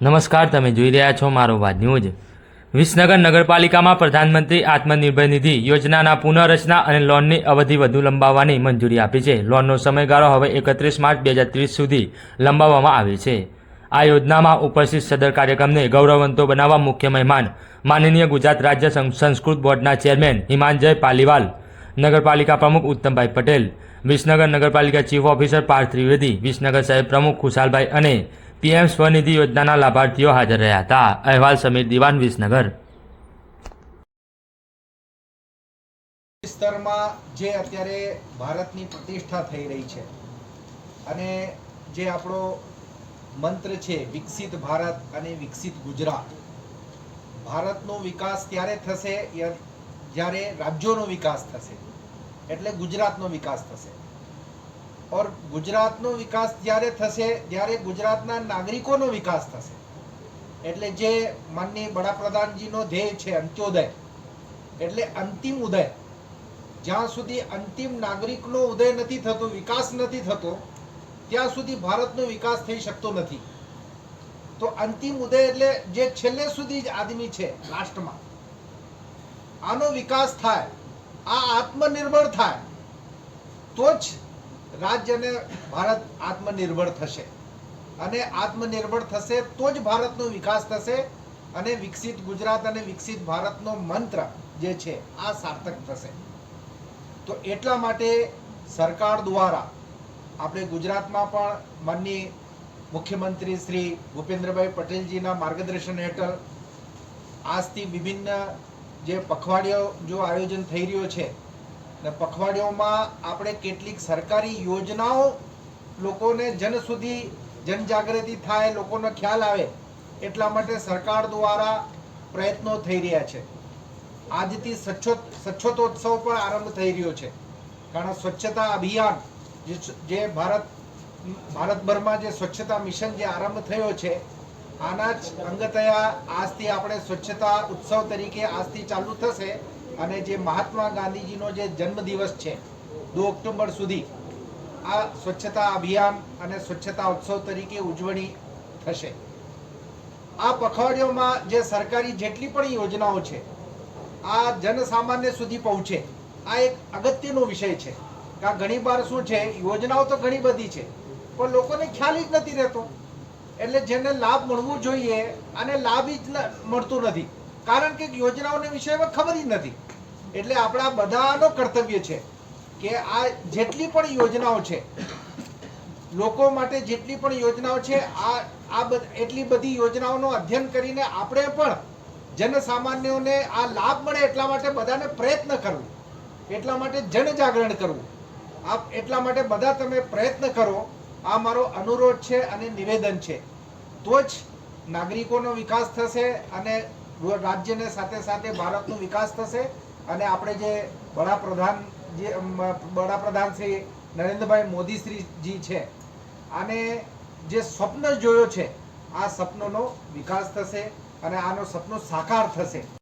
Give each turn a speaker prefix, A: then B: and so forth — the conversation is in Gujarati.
A: નમસ્કાર, તમે જોઈ રહ્યા છો મારો વાત ન્યૂઝ. વિસનગર નગરપાલિકામાં પ્રધાનમંત્રી આત્મનિર્ભર નિધિ યોજનાના પુનઃરચના અને લોનની અવધિ વધુ લંબાવવાની મંજૂરી આપી છે. લોનનો સમયગાળો હવે એકત્રીસ માર્ચ બે હજાર ત્રીસ સુધી લંબાવવામાં આવી છે. આ યોજનામાં ઉપસ્થિત સદર કાર્યક્રમને ગૌરવવંતો બનાવવા મુખ્ય મહેમાન માનનીય ગુજરાત રાજ્ય સંસ્કૃત બોર્ડના ચેરમેન હિમાંજય પાલીવાલ, નગરપાલિકા પ્રમુખ ઉત્તમભાઈ પટેલ, વિસનગર નગરપાલિકા ચીફ ઓફિસર પાર્થ ત્રિવેદી, વિસનગર સાહેબ પ્રમુખ ખુશાલભાઈ અને પીએમ સ્વનિધિ યોજનાના લાભાર્થીઓ હાજર રહ્યા હતા. અહેવાલ સમીર દિવાન, વિસનગર.
B: વિસ્તારમાં જે અત્યારે ભારતની પ્રતિષ્ઠા થઈ રહી છે અને જે આપણો મંત્ર છે, વિકસિત ભારત અને વિકસિત ગુજરાત, ભારતનો વિકાસ ત્યારે થશે જ્યારે રાજ્યોનો વિકાસ થશે, એટલે ગુજરાતનો વિકાસ થશે. ઓર ગુજરાતનો વિકાસ જ્યારે થશે ત્યારે ગુજરાતના નાગરિકોનો વિકાસ થશે એટલે જે માનની વડાપ્રધાનજીનો ધ્યેય છે અંત્યોદય એટલે અંતિમ ઉદય જ્યાં સુધી અંતિમ નાગરિકનો ઉદય નથી થતો વિકાસ નથી થતો ત્યાં સુધી ભારતનો વિકાસ થઈ શકતો નથી તો અંતિમ ઉદય એટલે જે છેલ્લે સુધી જ આદમી છે લાસ્ટમાં આનો વિકાસ થાય આ આત્મનિર્ભર થાય તો જ રાજ્ય અને ભારત આત્મનિર્ભર થશે. અને આત્મનિર્ભર થશે તો જ ભારતનો વિકાસ થશે અને વિકસિત ગુજરાત અને વિકસિત ભારતનો મંત્ર જે છે, આ સાર્થક થશે. તો એટલા માટે સરકાર દ્વારા આપણે ગુજરાતમાં પણ માનની મુખ્યમંત્રી શ્રી ભૂપેન્દ્રભાઈ પટેલજીના માર્ગદર્શન હેઠળ આજથી વિભિન્ન જે પખવાડિયો જો આયોજન થઈ રહ્યો છે ને પખવાડિયાઓમાં આપણે કેટલીક સરકારી યોજનાઓ લોકોને જન સુધી જનજાગૃતિ થાય, લોકોનો ખ્યાલ આવે એટલા માટે સરકાર દ્વારા પ્રયત્નો થઈ રહ્યા છે. આજથી સ્વચ્છોત સ્વચ્છતોત્સવ પણ આરંભ થઈ રહ્યો છે. કારણ સ્વચ્છતા અભિયાન જે ભારત ભારતભરમાં જે સ્વચ્છતા મિશન જે આરંભ થયો છે, આના જ અંગતયા આજથી આપણે સ્વચ્છતા ઉત્સવ તરીકે આજથી ચાલુ થશે. અને જે મહાત્મા ગાંધીજીનો જે જન્મદિવસ છે, દો ઓક્ટોબર સુધી, આ સ્વચ્છતા અભિયાન અને સ્વચ્છતા ઉત્સવ તરીકે ઉજવણી થશે. આ પખવાડિયામાં જે સરકારી જેટલી પણ યોજનાઓ છે, આ જનસામાન્ય સુધી પહોંચે, આ એક અગત્યનો વિષય છે. કારણ ઘણી વાર શું છે, યોજનાઓ તો ઘણી બધી છે, પણ લોકોને ખ્યાલ જ નથી રહેતો. એટલે જેને લાભ મળવું જોઈએ અને લાભ જ મળતો નથી. કારણ કે યોજનાઓને વિષયમાં ખબર જ નથી. એટલે આપણા બધાનો કર્તવ્ય છે કે આ જેટલી પણ યોજનાઓ છે, લોકો માટે જેટલી પણ યોજનાઓ છે, આ આ એટલી બધી યોજનાઓનો અધ્યયન કરીને આપણે પણ જનસામાન્યોને આ લાભ મળે એટલા માટે બધાને પ્રયત્ન કરવું, એટલા માટે જનજાગરણ કરવું. આપ એટલા માટે બધા તમે પ્રયત્ન કરો, આ મારો અનુરોધ છે અને નિવેદન છે. તો જ નાગરિકોનો વિકાસ થશે અને રાજ્યને સાથે સાથે ભારતનો વિકાસ થશે. અને આપણે જે વડાપ્રધાન જે વડાપ્રધાન શ્રી નરેન્દ્રભાઈ મોદીશ્રીજી છે, આને જે સ્વપ્ન જોયો છે, આ સપનોનો વિકાસ થશે અને આનો સપનો સાકાર થશે.